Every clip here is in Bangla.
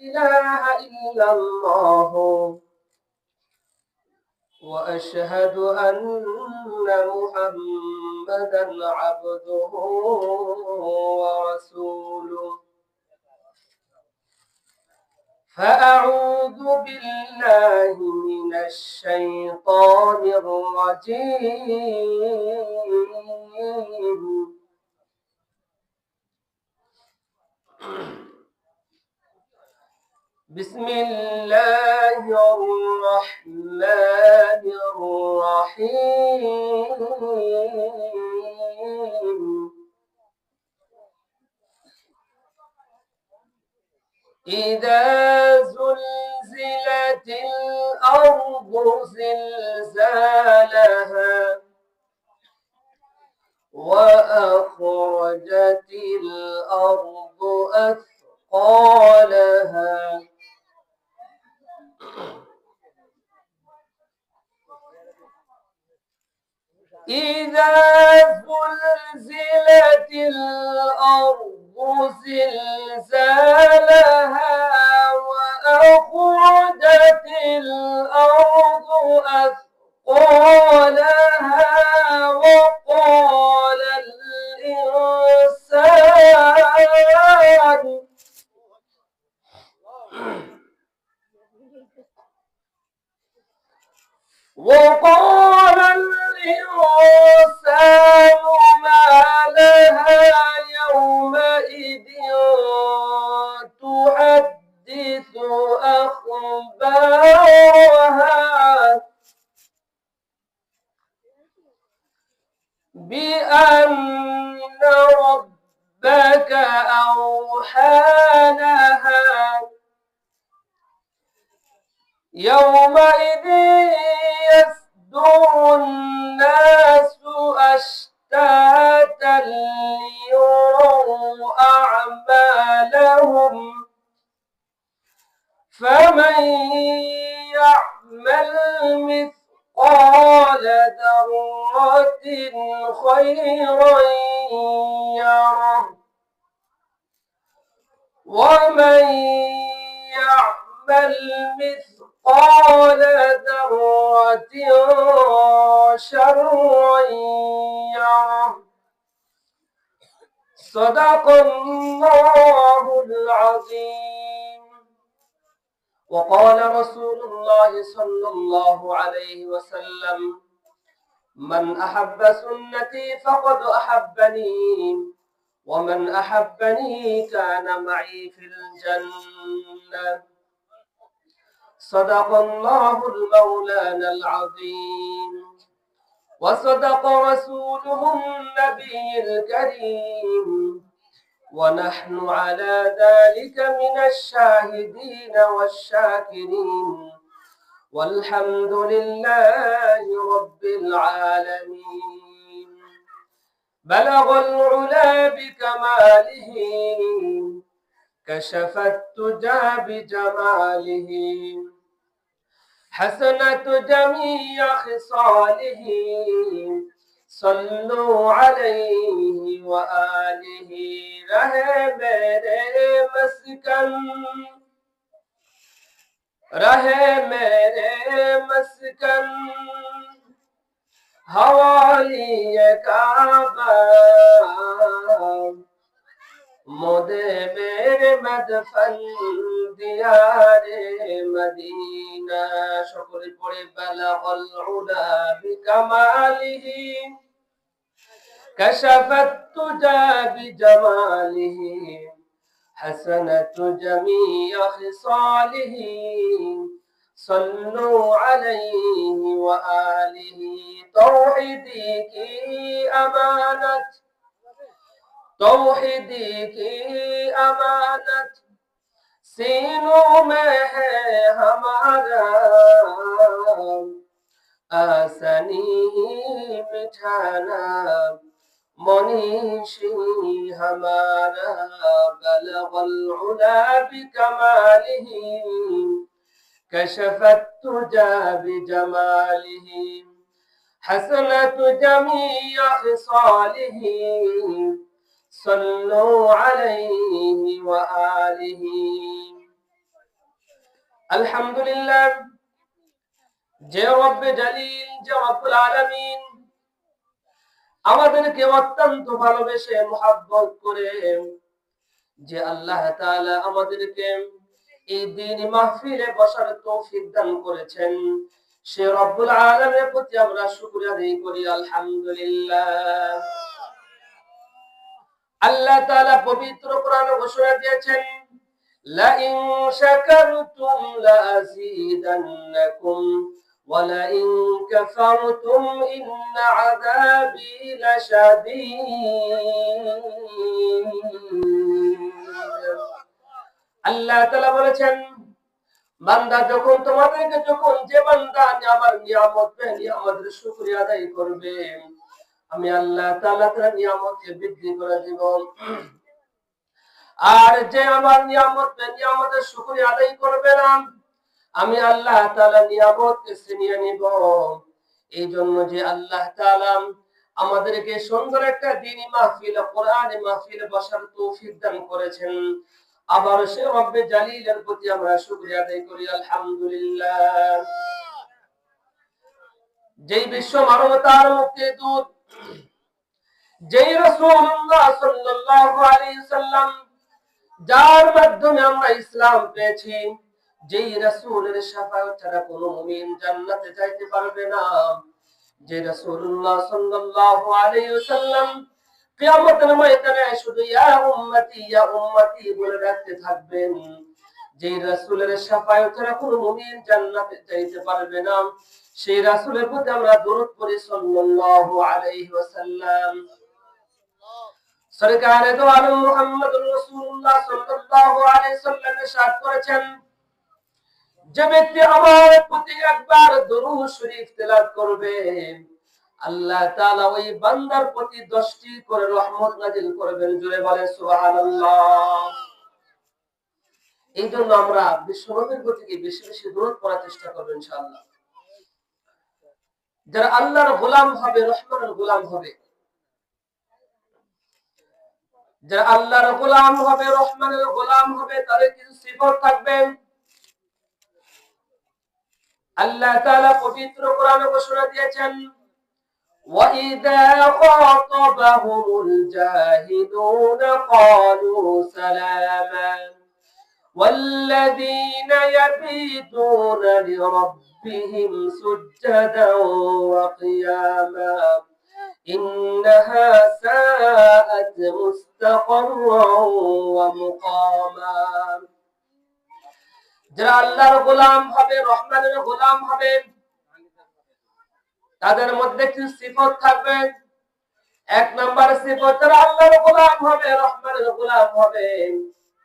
إله إلا الله. وأشهد أن محمدا عبده ورسوله. فأعوذ بالله من الشيطان الرجيم. بسم الله الرحمن الرحيم. إذا زلزلت الأرض زلزالها وأخرجت الأرض أثقالها بأن ربك أوحى لها يومئذ يصدر الناس أشتاتا ليروا أعمالهم. فمن يعمل مثقال ذرة خيرا يره ومن يعمل مثقال ذرة شرا يره صدق الله العظيم. وقال رسول الله صلى الله عليه وسلم من أحب سنتي فقد أحبني ومن أحبني كان معي في الجنة. صدق الله المولانا العظيم. وصدق رسوله النبي الكريم. ونحن على ذلك من الشاهدين والشاكرين. والحمد لله رب العالمين. بلغ العلا بكماله كشف التجى بجماله. حسنة جميع خصاله صلوا عليه وآله رہے میرے مسکن رہے میرے مسکن حوالی کعبہ مدبر مدفن ديار দিয়ারে شكر সকলে পড়ে বালাগল উলা كشفت تجا بجماله. حسنة جميع خصاله. صلوا عليه وآله توحديك أمانت. توحیدی کی أمانت. سينو میں ہے ہمارا آسنی مٹھانا منیشی بلغ العلا بكماله. کشفت تجا بجماله. حسنة جميع خصاله. صلوا عليه وآله আলহামদুলিল্লাহ যে রব্বে জালিল যে রব্বুল আলামিন আমাদেরকে অত্যন্ত ভালোবেসে মোহাব্বত করে যে আল্লাহ তাআলা আমাদেরকে এই দিন মাহফিলে বসার তৌফিক দান করেছেন সে রব্বুল আলামিনের প্রতি আমরা শুকরিয়া আদায় করি আলহামদুলিল্লাহ আল্লাহ তালা পবিত্র কোরআনে ঘোষণা দিয়েছেন লা বলেছেন, বান্দা যখন তোমাদেরকে, যখন যে বান্দা আমার নিয়ামত, নিয়ামতের শুক্রিয়া আদায় করবে আমি আল্লাহ তাআলা তার নিয়ামতকে বৃদ্ধি করে দিব। আর যে আমার নিয়ামত নিয়ামতের শুকরিয়া আদায় করবে না, আমি আল্লাহ তাআলা নিয়ামতকে ছিনিয়ে নিব। এই জন্য যে আল্লাহ তাআলা আমাদেরকে সুন্দর একটা দিনী মাহফিল, কোরআনে মাহফিল বসার তৌফিক দান করেছেন। আবার সে রব্বে জালিলের প্রতি আমরা শুকরিয়া আদায় করি, আলহামদুলিল্লাহ। যেই বিশ্ব মানবতার মুক্তির দূত যেই যার মাধ্যমে আমরা ইসলাম পেয়েছি, যেই রাসূলের শাফায়াত ছাড়া কোনো মুমিন জান্নাতে যাইতে পারবে না। যে রাসূলুল্লাহ সাল্লাল্লাহু আলাইহি কিয়ামতের ময়দানে শুধু ইয়া উম্মতি ইয়া উম্মতি বলে ডাকতে থাকবেন। যে ছাড়া কোনো মুমিন জান্নাতে যাইতে পারবে না। সেই রাসূলের প্রতি আমরা দরুদ পড়ি সাল্লাল্লাহু আলাইহি ওয়াসাল্লাম। সরকারে তো সাল্লাল্লাহু আলাইহি সাল্লাম ইরশাদ করেছেন, যে ব্যক্তি আমার প্রতি একবার দরুদ শরীফ করবে, আল্লাহ তাআলা ওই বান্দার প্রতি 10টি করে রহমত নাজিল করবেন জুড়ে বলে সুবহানাল্লাহ। এই জন্য আমরা বিশ্বনবীর প্রতি বেশি বেশি দরুদ পড়ার চেষ্টা করব ইনশাআল্লাহ। যারা আল্লাহর গোলাম হবে রহমানের গোলাম হবে যারা আল্লাহর গোলাম হবে রহমানের গোলাম হবে তাদের কিছু সিফত থাকবে আল্লাহ তাআলা পবিত্র কোরআনে ঘোষণা দিয়েছেন وَإِذَا خَاطَبَهُمُ الْجَاهِلُونَ قَالُوا سَلَامًا وَالَّذِينَ يَبِيتُونَ لِرَبِّهِمْ سُجَّدًا وَقِيَامًا إنها ساءت مستقرا ومقاما যারা আল্লাহর গোলাম হবে রহমানের গোলাম হবে তাদের মধ্যে কিছু সিফত থাকবে এক নম্বর সিফত যারা আল্লাহর গোলাম হবে রহমানের গোলাম হবে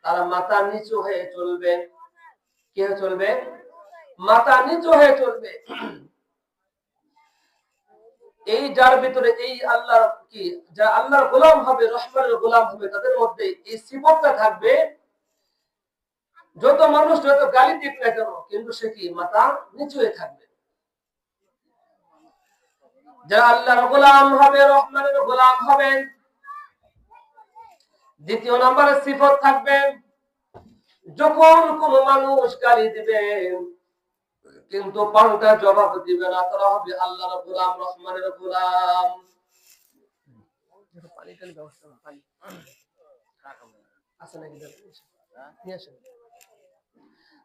তারা মাথা নিচু হয়ে চলবে। কে চলবে? মাথা নিচু হয়ে চলবে। এই যার ভিতরে এই আল্লাহর কি? যা আল্লাহর গোলাম হবে, রহমানের গোলাম হবে, তাদের মধ্যে এই সিবতটা থাকবে। যত মানুষ যত গালি দিক না কেন, কিন্তু সে কি মাথা নিচু হয়ে থাকবে? যারা আল্লাহর গোলাম হবে, রহমানের গোলাম হবে দ্বিতীয় নম্বরে সিফত থাকবে যখন কোন মানুষ গালি দিবে কিন্তু পাল্টা জবাব দিবে না তারা হবে আল্লাহর গোলাম রহমানের গোলাম।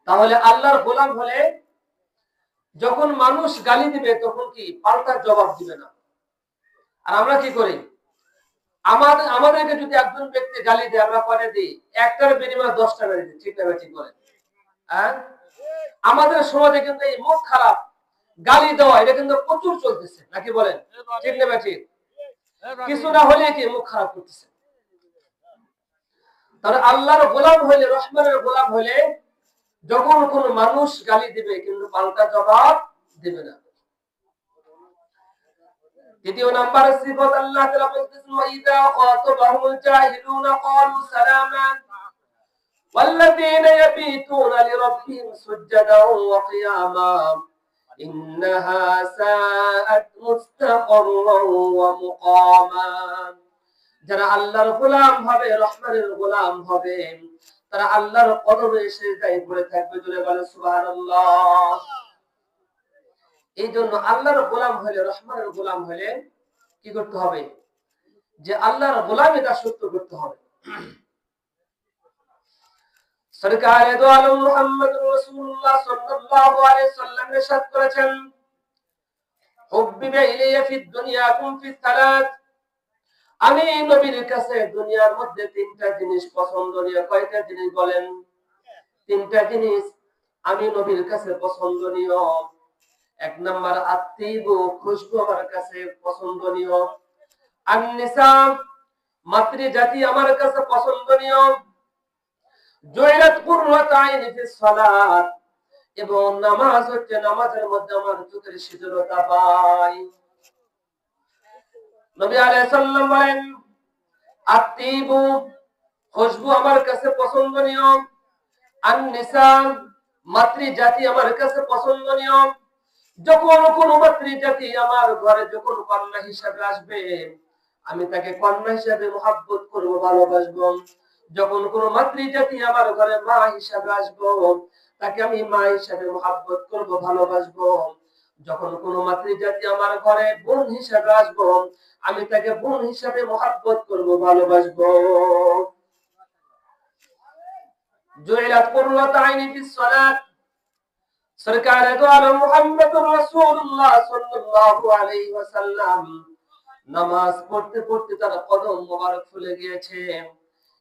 তাহলে আল্লাহর গোলাম হলে যখন মানুষ গালি দিবে তখন কি পাল্টা জবাব দিবে না? আর আমরা কি করি? আমাদের আমাদেরকে যদি একজন ব্যক্তি গালি দেয় আমরা পরে দিই? একটার বিনিময়ে দশটা গালি দিই ঠিক না ঠিক করে হ্যাঁ? আমাদের সমাজে কিন্তু এই মুখ খারাপ গালি দেওয়া এটা কিন্তু প্রচুর চলতেছে নাকি বলেন? ঠিক না ঠিক? কিছুটা হলে কি মুখ খারাপ করতেছে? তাহলে আল্লাহর গোলাম হইলে রহমানের গোলাম হইলে যখন কোন মানুষ গালি দিবে কিন্তু পাল্টা জবাব দিবে না। দ্বিতীয় নাম্বার সিফত আল্লাহ তাআলা বলতেছেন ওয়া ইযা খাতাবাহুল জাহিলুনা ক্বালু সালামান والذين يبيتون لربهم سجدا وقياما إنها ساءت مستقرا ومقاما যারা আল্লাহর গোলাম হবে রহমানের গোলাম হবে তারা আল্লাহর কদমে এসে যাই পড়ে থাকবে জুড়ে বলে সুবহানাল্লাহ এই জন্য আল্লাহর গোলাম হলে রহমানের গোলাম হলে কি করতে হবে? যে আল্লাহর গোলামে তা সত্য করতে হবে। সরকারে করেছেন জিনিস পছন্দনীয় জিনিস বলেন? তিনটা জিনিস আমি নবীর কাছে পছন্দনীয় এক নাম্বার আত্মীব খুশবু আমার কাছে পছন্দনীয়। আননিসা মাতৃ জাতি আমার কাছে পছন্দনীয়। জয়রাত এবং নামাজ হচ্ছে নামাজের মধ্যে আমার চোখের শীতলতা পাই নবী বলেন আত্মীবু খুশবু আমার কাছে পছন্দনীয়। মাতৃ জাতি আমার কাছে পছন্দনীয়। যখন কোন মাতৃ জাতি আমার ঘরে যখন কন্যা হিসাবে আসবে, আমি তাকে কন্যা হিসাবে মহাব্বত করব, ভালোবাসবো। যখন কোন মাতৃ জাতি আমার ঘরে মা হিসাবে আসব, তাকে আমি মা হিসাবে মহাব্বত করব, ভালোবাসবো। যখন কোন মাতৃ জাতি আমার ঘরে বোন হিসাবে আসব, আমি তাকে বোন হিসাবে মহাব্বত করব, ভালোবাসবো। জুইলাত কুররাত আইনি ফিস সালাত। সরকার নামাজ পড়তে পড়তে তার কদম মোবারক ফুলে গিয়েছে।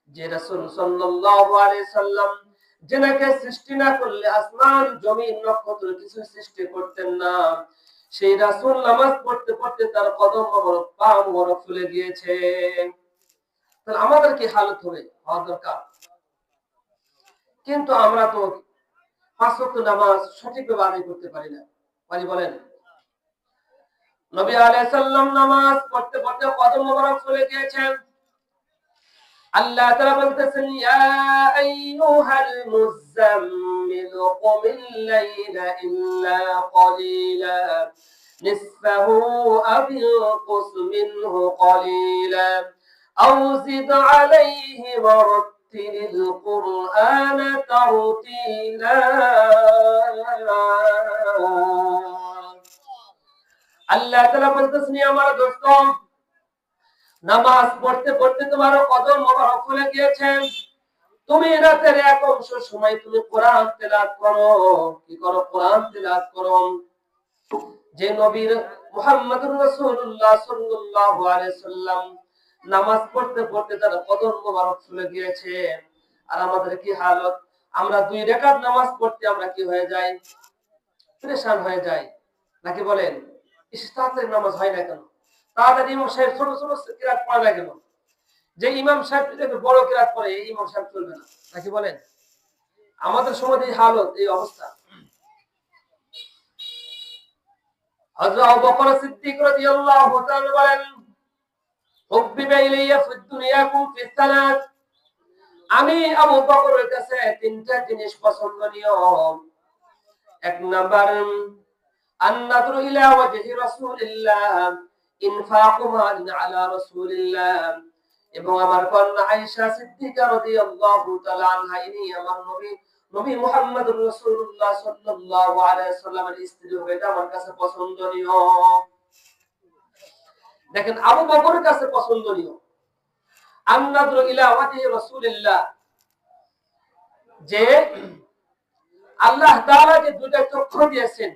যে রাসূল সাল্লাম যেনাকে সৃষ্টি না করলে আসমান, জমিন, নক্ষত্র কিছু সৃষ্টি করতেন না, সেই রাসূল নামাজ পড়তে পড়তে তার কদম মোবারক, পা মোবারক ফুলে গিয়েছে। তাহলে আমাদের কি হালত হবে? হওয়া দরকার। কিন্তু আমরা তো পাঁচ ওয়াক্ত নামাজ সঠিকভাবে আদায় করতে পারি না পারি বলেন নবী আলাইহিস সালাম নামাজ পড়তে পড়তে কদম মোবারক চলে গিয়েছেন আল্লাহ তাআলা বলতেছেন ইয়া আইয়ুহাল মুযাম্মিল কুমিল লাইলা ইল্লা ক্বালিলা نصفه أو انقص منه قليلا أو زد عليه ورتل القرآن ترتيلا আল্লাহ তাআলা বলতেছেন আমার দোস্ত নামাজ পড়তে পড়তে তোমার কদম মোবারক খুলে গিয়েছেন তুমি রাতের এক অংশ সময় তুমি কোরআন তেলাওয়াত করো কি করো কোরআন তেলাওয়াত করো যে নবীর মুহাম্মদুর রাসূলুল্লাহ সাল্লাল্লাহু আলাইহি সাল্লাম নামাজ পড়তে পড়তে তার কদম মোবারক খুলে গিয়েছে। আর আমাদের কি হালত? আমরা দুই রেখাত নামাজ পড়তে আমরা কি হয়ে যাই? পরেশান হয়ে যাই। নাকি বলেন ইস্তাতের নামাজ হয় না কেন? তাড়াতাড়ি ইমাম সাহেব ছোট ছোট কিরাত পড়ে না। কেন যে ইমাম সাহেব যদি বড় কিরাত পড়ে, এই ইমাম সাহেব চলবে না। নাকি বলেন? আমাদের সময় এই হালত, এই অবস্থা। হযরত বকর সিদ্দিক রাদিয়াল্লাহু তাআলা বলেন হুব্বিবা ইলাইয়া ফিদ দুনিয়াকুম ফিস সালাত আমি আবু বকরের কাছে তিনটা জিনিস পছন্দনীয় এক নাম্বার, আন্নাদরু ইলা ওয়াজহি রাসূলিল্লাহ, ইনফাকু মালিন আলা রাসূলিল্লাহ। এবং আমার কন্যা আয়েশা সিদ্দিকা রাদিয়াল্লাহু তাআলা আনহা, ইনি আমার নবী নবী মুহাম্মদুর রাসূলুল্লাহ সাল্লাল্লাহু আলাইহি সাল্লামের স্ত্রী হবে এটা আমার কাছে পছন্দনীয়। দেখেন আবু বকরের কাছে পছন্দনীয়। আন্নাদরু ইলা ওয়াজহি রাসূলিল্লাহ। যে আল্লাহ তাআলা যে দুইটা চক্ষু দিয়েছেন।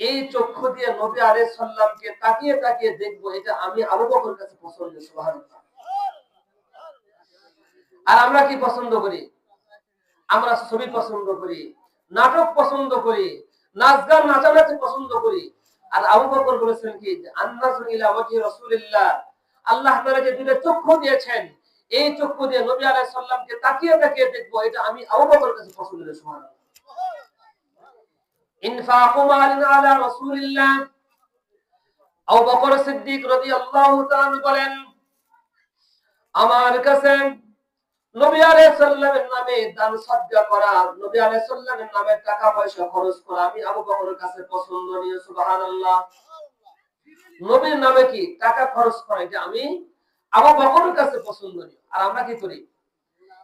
এই চক্ষু দিয়ে নবী আলাইহিস সালামকে তাকিয়ে তাকিয়ে দেখব, এটা আমি আবু বকরের কাছে পছন্দ সুবহানাল্লাহ। আর আমরা কি পছন্দ করি? আমরা ছবি পছন্দ করি, নাটক পছন্দ করি, নাচ গান, নাচানাচি পছন্দ করি। আর আবু বকর বলেছেন কি রাসূলিল্লাহ। আল্লাহ তাআলা যে দুইটা চক্ষু দিয়েছেন, এই চক্ষু দিয়ে নবী আলাইহিস সালামকে তাকিয়ে তাকিয়ে দেখব, এটা আমি আবু বকরের কাছে পছন্দ সুবহানাল্লাহ। ইনফাকু মালিন আলা রাসূলিল্লাহ। আবু বকর সিদ্দিক রাদিয়াল্লাহু তাআলা বলেন, আমার কাছে নামে করা, নবী টাকা পয়সা খরচ করা, আমি কি টাকা খরচ করা আমি আমরা কি করি?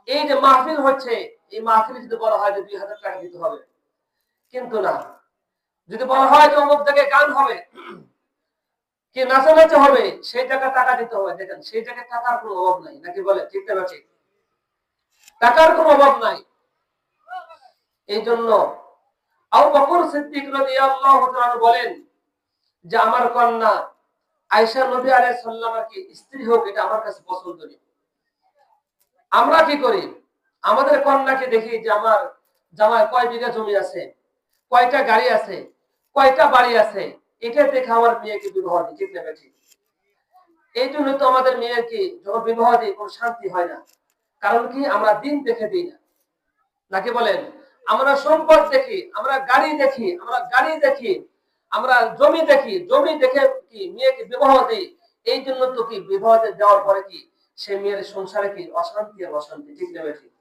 এই যে মাহফিল হচ্ছে, এই মাহফিল যদি বলা হয় যে দুই হাজার টাকা দিতে হবে। কিন্তু না, যদি বলা হয় যে অমুক থেকে গান হবে, কি নাচানাচি হবে, সেই টাকা টাকা দিতে হবে। দেখেন, সেই টাকা টাকার কোনো অভাব নাই, নাকি বলে? ঠিক না ঠিক। টাকার কোনো অভাব নাই। এই জন্য বলেন যে, আমার কন্যা আয়েশা নবী আলাইহিস সালামের কি স্ত্রী হোক, এটা আমার কাছে পছন্দ নেই। আমরা কি করি? আমাদের কন্যাকে দেখি যে, আমার জামায় কয় বিঘা জমি আছে, কয়টা গাড়ি আছে, কয়টা বাড়ি আছে, এটা দেখে আমার মেয়েকে বিবাহ দিই। ঠিক না এই জন্য তো আমাদের মেয়েকে যখন বিবাহ দিই, কোনো শান্তি হয় না। কারণ কি আমরা দিন দেখে দিই না। নাকি বলেন? আমরা সম্পদ দেখি, আমরা গাড়ি দেখি, আমরা গাড়ি দেখি, আমরা জমি দেখি, জমি দেখে কি মেয়েকে বিবাহ দিই? এই জন্য তো কি বিবাহতে যাওয়ার পরে কি সে মেয়ের সংসারে কি অশান্তি আর অশান্তি? ঠিক নেবে ঠিক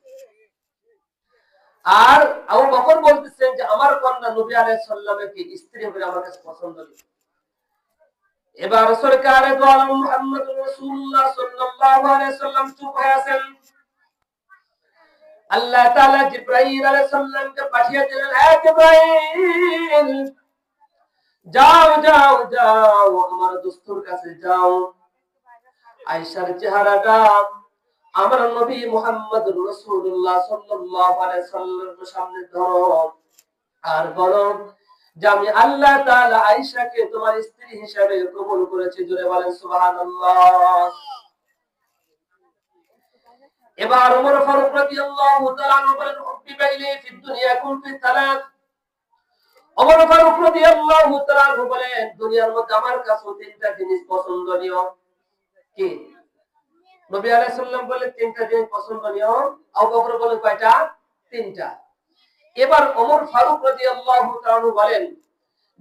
আর আবু বকর বলতেছেন যে, আমার কন্যা নবী আলাইহিস সালামের কি স্ত্রী হবে আমার কাছে পছন্দ নেই? এবার সরকারে দো আলম মুহাম্মদ রাসূলুল্লাহ সাল্লাল্লাহু আলাইহি সাল্লাম চুপ হয়ে আছেন। আল্লাহ তাআলা জিব্রাইল আলাইহিস সালামকে পাঠিয়ে দিলেন হে জিব্রাইল, যাও যাও যাও, আমার দোস্তুর কাছে যাও। আয়েশার চেহারাটা আমার নবী মুহাম্মদ রাসূলুল্লাহ সাল্লাল্লাহু সাল্লামের সামনে ধরো। আর বলো যে আমি আল্লাহ তাআলা আয়েশাকে তোমার স্ত্রী হিসেবে কবুল করেছি জুড়ে বলেন সুবহানাল্লাহ। এবার ওমর ফারুক রাদিয়াল্লাহু তাআলা বলেন হুব্বিবা ইলাইহি ফিদ দুনিয়া কুনতু তালাত ওমর ফারুক রাদিয়াল্লাহু তাআলা বলেন, দুনিয়ার মধ্যে আমার কাছে তিনটা জিনিস পছন্দনীয়। কি? নবী আলাইহিস সালাম বলে তিনটা জিনিস পছন্দনীয়। আবু বকর বলেন, কয়টা? তিনটা। এবার ওমর ফারুক রাদিয়াল্লাহু তাআলা বলেন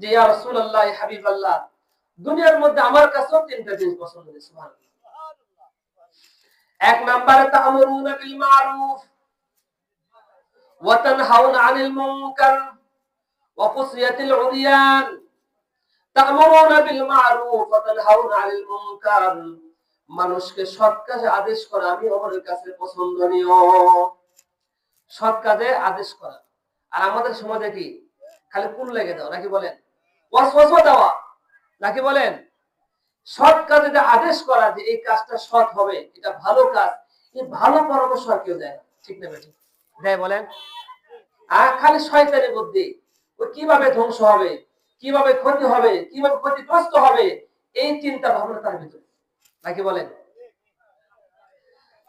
যে, ইয়া রাসূলুল্লাহ হাবিবাল্লাহ, দুনিয়ার মধ্যে আমার কাছেও তিনটা জিনিস পছন্দনীয়। সুবহানাল্লাহ। এক নম্বরে তা'মুরুনা বিল মারুফ আনিল মুনকার, ওয়া কুসিয়াতিল বিল মারুফ আনিল মুনকার। মানুষকে সৎ কাজে আদেশ করা আমি ওমরের কাছে পছন্দনীয়। সৎ কাজে আদেশ করা। আর আমাদের সমাজে কি? খালি কুল লেগে দাও নাকি বলেন? ওয়াসওয়াসা দেওয়া, নাকি বলেন? সৎ কাজে যে আদেশ করা যে এই কাজটা সৎ হবে এটা ভালো কাজ এই ভালো পরামর্শ আর কেউ দেয় ঠিক না ঠিক দেয় বলেন। আর খালি শয়তানি বুদ্ধি ও কীভাবে ধ্বংস হবে কীভাবে ক্ষতি হবে কীভাবে ক্ষতিগ্রস্ত হবে এই চিন্তা ভাবনা তার ভিতরে। নাকি বলেন?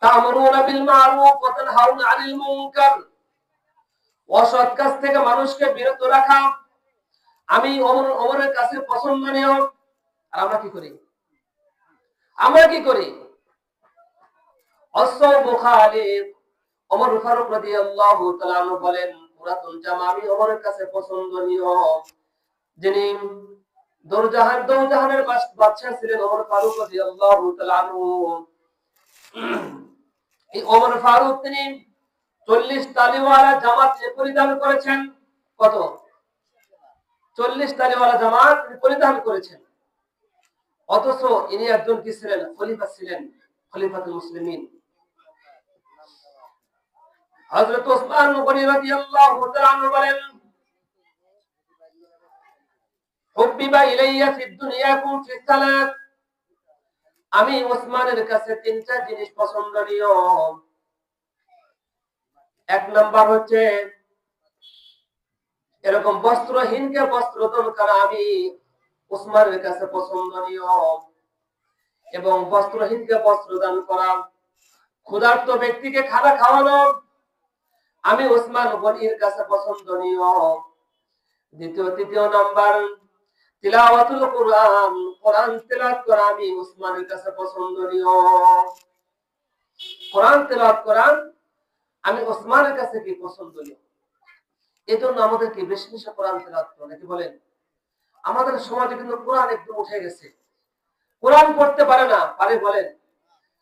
তা'মুরুনা বিল মারুফ ওয়া তানহাউনা আনিল মুনকার। অসৎ কাজ থেকে মানুষকে বিরত রাখা। আমি ওমরের কাছে পছন্দনীয়। আর আমরা কি করি? আমরা কি করি? ওমর ফারুক বলেন পুরাতন জামা, আমি ওমরের কাছে পছন্দনীয়। যিনি ছিলেন ওমর ফারুক এই ওমর ফারুক, তিনি চল্লিশ তালিওয়ালা জামাত পরিধান করেছেন। কত? চল্লিশ তালিওয়ালা জামাত পরিধান করেছেন। অথচ ইনি একজন কি ছিলেন? খলিফা ছিলেন, খলিফাতুল মুসলিমিন। হযরত ওসমান আমি ওসমানের কাছে তিনটা জিনিস পছন্দনীয়। এক নাম্বার হচ্ছে, এরকম বস্ত্রহীনকে বস্ত্র দান আমি ওসমানের কাছে পছন্দনীয় এবং বস্ত্রহীনকে বস্ত্র দান করা, ক্ষুধার্ত ব্যক্তিকে খানা খাওয়ানো, আমি ওসমান গনির কাছে পছন্দনীয়। দ্বিতীয়, তৃতীয় নাম্বার, তিলাওয়াতুল কোরআন কোরআন তেলাওয়াত করা আমি ওসমানের কাছে পছন্দনীয়। কোরআন তেলাওয়াত করা আমি ওসমানের কাছে কি পছন্দনীয়? এই জন্য আমাদেরকে বেশি বেশি কোরআন তেলাওয়াত করো, নাকি বলেন? আমাদের সমাজে কিন্তু কোরআন একদম উঠে গেছে। কোরআন পড়তে পারে না, পারে বলেন।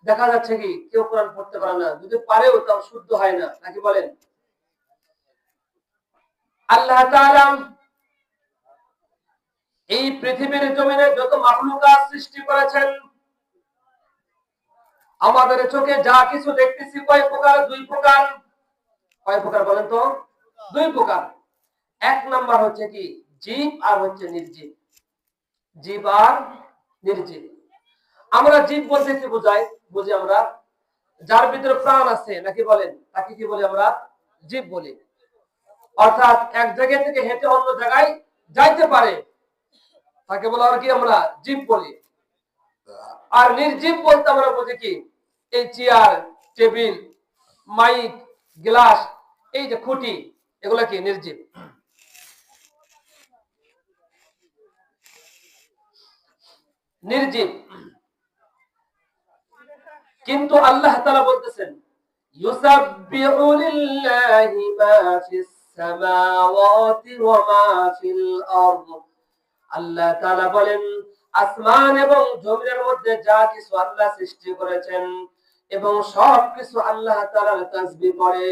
দেখা যাচ্ছে কি, কেউ কোরআন পড়তে পারে না। যদি পারেও তাও শুদ্ধ হয় না, নাকি বলেন? আল্লাহ এই পৃথিবীর জমিনে যত মাখলুকাত সৃষ্টি করেছেন, আমাদের চোখে যা কিছু দেখতেছি, কয় প্রকার? দুই প্রকার। কয় প্রকার বলেন তো? দুই প্রকার। এক নাম্বার হচ্ছে কি জীব আর হচ্ছে নির্জীব। জীব আর নির্জীব। আমরা জীব বলতে কি বোঝাই? বুঝি আমরা? যার ভিতরে প্রাণ আছে, নাকি বলেন? তাকে কি বলি আমরা? জীব বলি। অর্থাৎ এক জায়গা থেকে হেঁটে অন্য জায়গায় যাইতে পারে। তাকে বলা আর কি আমরা? জীব বলি। আর নির্জীব বলতে আমরা বুঝি কি? এই চেয়ার, টেবিল, মাইক, গ্লাস, এই যে খুঁটি, এগুলা কি? নির্জীব। নির্জীব। কিন্তু আল্লাহ তাআলা বলতেছেন আল্লাহ বলেন, আসমান এবং জমিনের মধ্যে যা কিছু আল্লাহ সৃষ্টি করেছেন এবং সব কিছু আল্লাহ তাআলার করে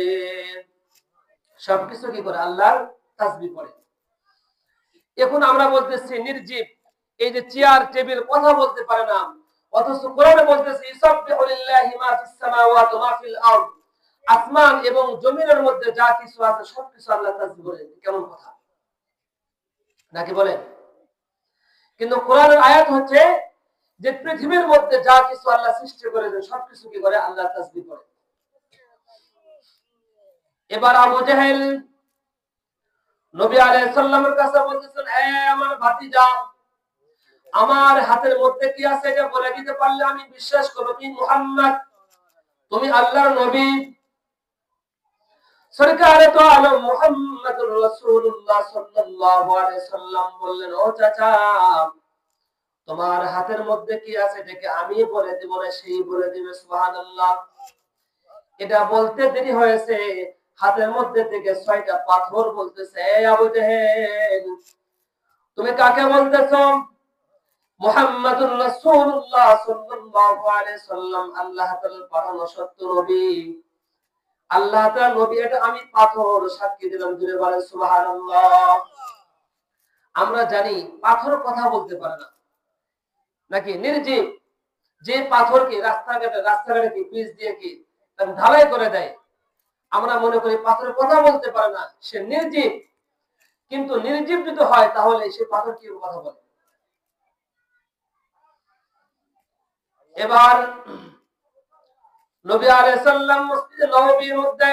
সবকিছু কি করে? আল্লাহর তাসবিহ করে এখন আমরা বলতেছি, নির্জীব। এই যে চেয়ার, টেবিল কথা বলতে পারে না। অথচ কোরআনে বলতেছে, ইসাব্বিহু লিল্লাহি মা ফিস সামাওয়াতি ওয়া ফিল আরদ। আসমান এবং জমিনের মধ্যে যা কিছু আছে, সবকিছু আল্লাহ তাসবিহ করে কেমন কথা? নাকি বলেন? কিন্তু কোরআনের আয়াত হচ্ছে যে পৃথিবীর মধ্যে যা কিছু আল্লাহ সৃষ্টি করেছেন, সবকিছু কি করে? আল্লাহ তাসবিহ করে। এবার আবু জাহেল নবী আলাইহিস সালামের কাছে বলতেছেন, এ আমার ভাতিজা আমার হাতের মধ্যে কি আছে এটা বলে দিতে পারলে আমি বিশ্বাস করব? কি মুহাম্মদ, তুমি আল্লাহর নবী। হাতের মধ্যে বলতে দেরি হয়েছে। হাতের মধ্যে থেকে ছয়টা পাথর বলতেছে তুমি কাকে বলতেছো? মুহাম্মাদুর রাসূলুল্লাহ সাল্লাল্লাহু আলাইহি সাল্লাম, আল্লাহ তাআলার পাঠানো সত্য নবী। আল্লাহ তাআলা নবী এটা আমি পাথর সাক্ষী দিলাম জুড়ে বলেন, সুবহানাল্লাহ। আমরা জানি পাথর কথা বলতে পারে না। নাকি নির্জীব যে পাথরকে রাস্তাঘাটে রাস্তাঘাটে কি পিচ দিয়ে কি ঢালাই করে দেয়? আমরা মনে করি পাথরের কথা বলতে পারে না, সে নির্জীব। কিন্তু নির্জীব যদি হয় তাহলে সে পাথর কি কথা বলে? এবার নবী আলাইহিস সালাম মসজিদে নববীর মধ্যে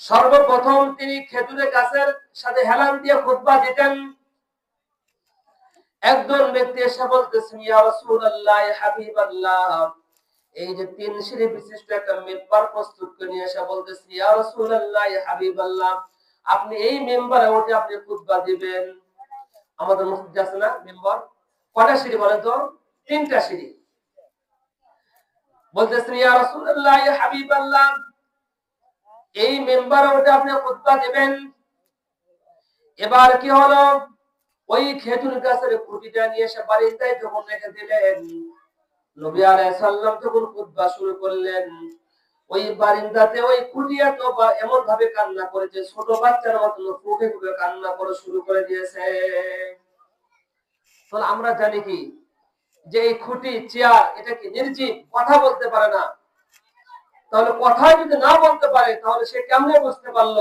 সর্বপ্রথম তিনি খেজুরের গাছের সাথে হেলান দিয়ে খুতবা দিতেন। একজন ব্যক্তি এসে বলতেছেন এই যে তিন সিঁড়ি বিশিষ্ট একটা মেম্বার প্রস্তুত করে নিয়ে এসে বলতেছেন ইয়া রাসূলুল্লাহ আপনি এই মেম্বারে উঠে আপনি খুতবা দিবেন। আমাদের মসজিদে আছে না মেম্বার? কটা সিঁড়ি বলেন তো? তিনটা সিঁড়ি। বলতেছেন ইয়া রাসূলুল্লাহ, ইয়া হাবিবাল্লাহ। এই মেম্বারে আপনি খুতবা দিবেন। এবার কি হলো? ওই খেজুর গাছের খুঁটিটা নিয়ে বাড়িতে যখন রেখে দিলেন, নবী আলাইহিস সালাম খুতবা শুরু করলেন। ওই বারিন্দাতে ওই খুঁটিয়া তো এমন ভাবে কান্না করেছে, ছোট বাচ্চার মতন ফুকে ফুকে কান্না করে শুরু করে দিয়েছে। তাহলে আমরা জানি কি? যে এই খুঁটি, চেয়ার, এটা কি নির্জীব? কথা বলতে পারে না। তাহলে কথা যদি না বলতে পারে, তাহলে সে কেমনে বুঝতে পারল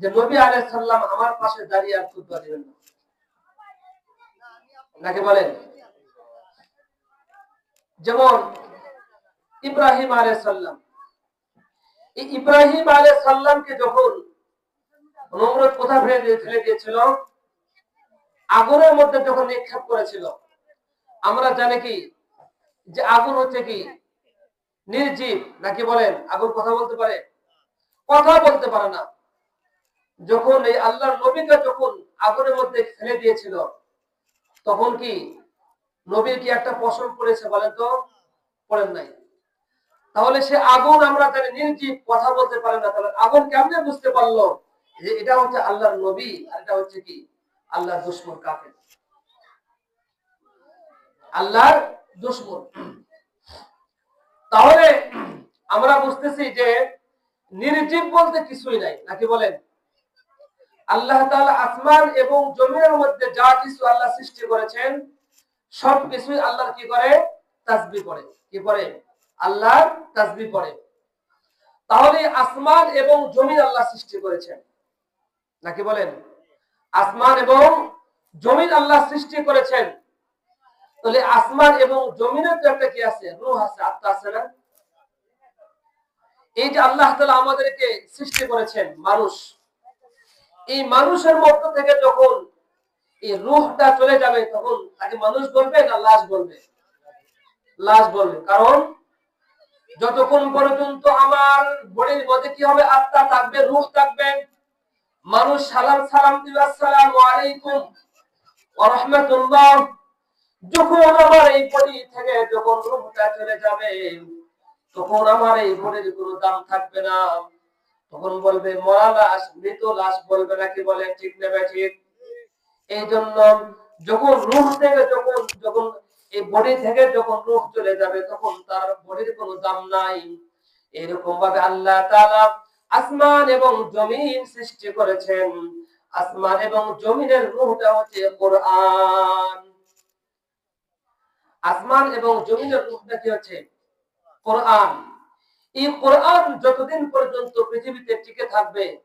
যে নবী আলাইহিস সালাম আমার পাশে দাঁড়িয়ে আর খুতবা দিবেন না? নাকি বলেন? যেমন ইব্রাহিম আলাইহিস সালাম। এই ইব্রাহিম আলাইহিস সালামকে যখন নমরুদ কোথা ফেলে ফেলে দিয়েছিল? আগুনের মধ্যে যখন নিক্ষেপ করেছিল। আমরা জানি কি যে আগুন হচ্ছে কি? নির্জীব, নাকি বলেন আগুন কথা বলতে পারে? কথা বলতে পারে না। যখন এই আল্লাহর নবীকে যখন আগুনের মধ্যে ফেলে দিয়েছিল, তখন কি নবীর কি একটা পশম পড়েছে বলেন তো? পড়েন নাই। তাহলে সে আগুন আমরা জানি নির্জীব, কথা বলতে পারে না। তাহলে আগুন কেমনে বুঝতে পারল যে এটা হচ্ছে আল্লাহর নবী আর এটা হচ্ছে কি? আল্লাহর দুশ্মন কাফের। আল্লাহর দুশ্মন। তাহলে আমরা বুঝতেছি যে নির্জীব বলতে কিছুই নাই, নাকি বলেন? আল্লাহ তাআলা আসমান এবং জমিনের মধ্যে যা কিছু আল্লাহ সৃষ্টি করেছেন সব কিছুই আল্লাহর কি করে? তাসবিহ করে। কি করে? আল্লাহর তাসবিহ পড়ে তাহলে আসমান এবং জমিন আল্লাহ সৃষ্টি করেছেন, নাকি বলেন? আসমান এবং জমিন আল্লাহ সৃষ্টি করেছেন। তাহলে আসমান এবং জমিনের তো একটা কি আছে? রুহ আছে, আত্মা আছে না? এই যে আল্লাহ তালা আমাদেরকে সৃষ্টি করেছেন মানুষ, এই মানুষের মধ্য থেকে যখন এই রুহটা চলে যাবে, তখন তাকে মানুষ বলবে না লাশ বলবে? লাশ বলবে। কারণ যতক্ষণ পর্যন্ত আমার বডির মধ্যে কি হবে? আত্মা থাকবে, রুহ থাকবে। মানুষ সালাম সালাম দিবে, আসসালামু আলাইকুম। রাহমাতুল্লাহ। যখন আমার এই বডি থেকে যখন রুহটা চলে যাবে, তখন আমার এই বডির কোনো দাম থাকবে না। তখন বলবে, মরা লাশ, মৃত লাশ বলবে নাকি বলে? ঠিক নেবে ঠিক। এই জন্য যখন রুহ থেকে যখন যখন এই বডি থেকে যখন রুহ চলে যাবে, তখন তার বডির কোনো দাম নাই। এরকম ভাবে আল্লাহ তাআলা আসমান এবং জমিন সৃষ্টি করেছেন। আসমান এবং জমিনের রূহটা হচ্ছে কোরআন। আসমান এবং জমিনের রূহটা কি হচ্ছে? কোরআন। এই কোরআন যতদিন পর্যন্ত পৃথিবীতে টিকে থাকবে,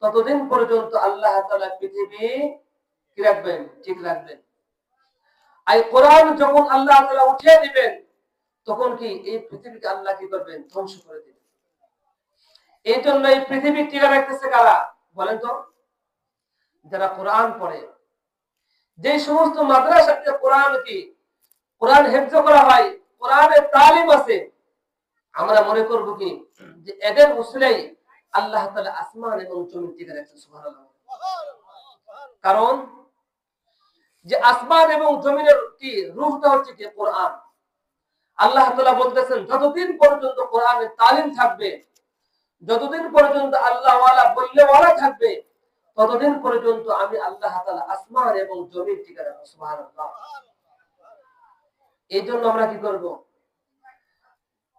ততদিন পর্যন্ত আল্লাহ তাআলা পৃথিবী কি রাখবেন? ঠিক রাখবেন। আর কোরআন যখন আল্লাহ তাআলা উঠিয়ে দিবেন, তখন কি এই পৃথিবীকে আল্লাহ কি করবেন? ধ্বংস করে দিবেন। এই জন্য এই পৃথিবী টিকে রাখতেছে কারা? বলেন তো। যারা কোরআন পড়ে। যে সমস্ত মাদ্রাসাতে কোরআন কি কোরআন হেফজ করা হয় কোরআনের তালিম আছে। আমরা মনে করব কি? যে এদের উসলেই আল্লাহ তাআলা আসমান এবং জমিন টিকে রাখছে সুবহানাল্লাহ। কারণ যে আসমান এবং জমিনের কি রূহটা হচ্ছে কি কোরআন। আল্লাহ তাআলা বলতেছেন, যতদিন পর্যন্ত কোরআনের তালিম থাকবে, যতদিন পর্যন্ত আল্লাহ ওয়ালা বললে ওয়ালা থাকবে, ততদিন পর্যন্ত আমি আল্লাহ তাআলা আসমান এবং জমিন টিকে রাখব এই জন্য আমরা কি করব?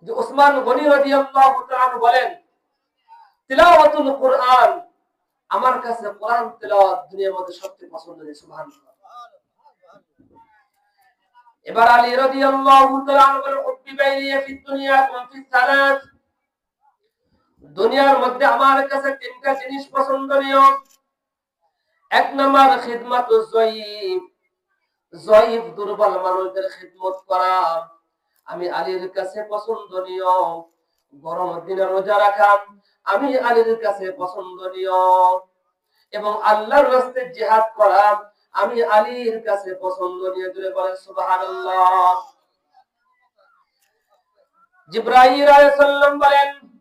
যে ওসমান গনি বলেন, তিলাওয়াতুল কোরআন আমার কাছে কোরআন তেলাওয়াত দুনিয়ার মধ্যে সবচেয়ে এবার আলী রাদিয়াল্লাহু বলেন দুনিয়ার মধ্যে আমার কাছে তিনটা জিনিস পছন্দনীয়। এক নম্বর জয়ীব দুর্বল মানুষদের খিদমত করা। আমি আলীর কাছে পছন্দনীয়। গরম দিনে রোজা রাখা। আমি আলীর কাছে পছন্দনীয়। এবং আল্লাহর রাস্তে জিহাদ করা। আমি আলীর কাছে পছন্দনীয়। জুড়ে বলেন, সুবহানাল্লাহ। জিব্রাইল আলাইহিস সালাম বলেন,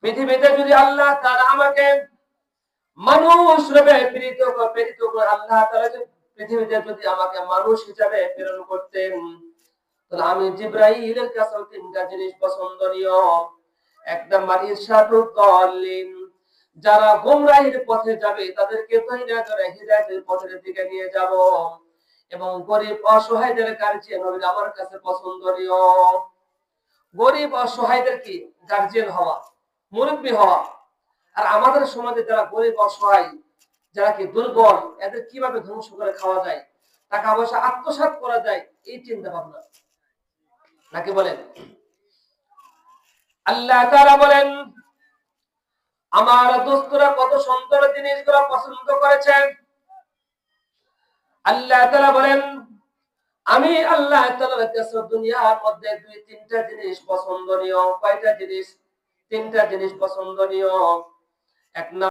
পৃথিবীতে যদি আল্লাহ তাআলা আমাকে মানুষ রূপে প্রেরিত প্রেরিত করে, আল্লাহ তাআলা পৃথিবীতে যদি আমাকে মানুষ হিসাবে প্রেরণ করতেন, তাহলে আমি জিব্রাইলের কাছে তিনটা জিনিস পছন্দনীয়। এক নাম্বার ইরশাদুল দাল্লিন। যারা গোমরাহির পথে যাবে, তাদেরকে তৈরি হিদায়াতের পথের দিকে নিয়ে যাব। এবং গরিব অসহায়দের গার্জিয়ান হবে আমার কাছে পছন্দনীয়। গরিব অসহায়দের কি? গার্জিয়ান হওয়া, মুরব্বী হওয়া। আর আমাদের সমাজে যারা গরিব অসহায় যারা কি দুর্বল, এদের কীভাবে ধ্বংস করে খাওয়া যায়, টাকা পয়সা আত্মসাৎ করা যায়, এই চিন্তা ভাবনা। নাকি বলেন? আল্লাহ তারা বলেন, আমার দোস্তরা কত সুন্দর জিনিসগুলো পছন্দ করেছেন আল্লাহ তারা বলেন, আমি আল্লাহ দুনিয়ার মধ্যে দুই, তিনটা জিনিস পছন্দনীয়, কয়টা জিনিস? তিনটা জিনিস পছন্দনীয়। এক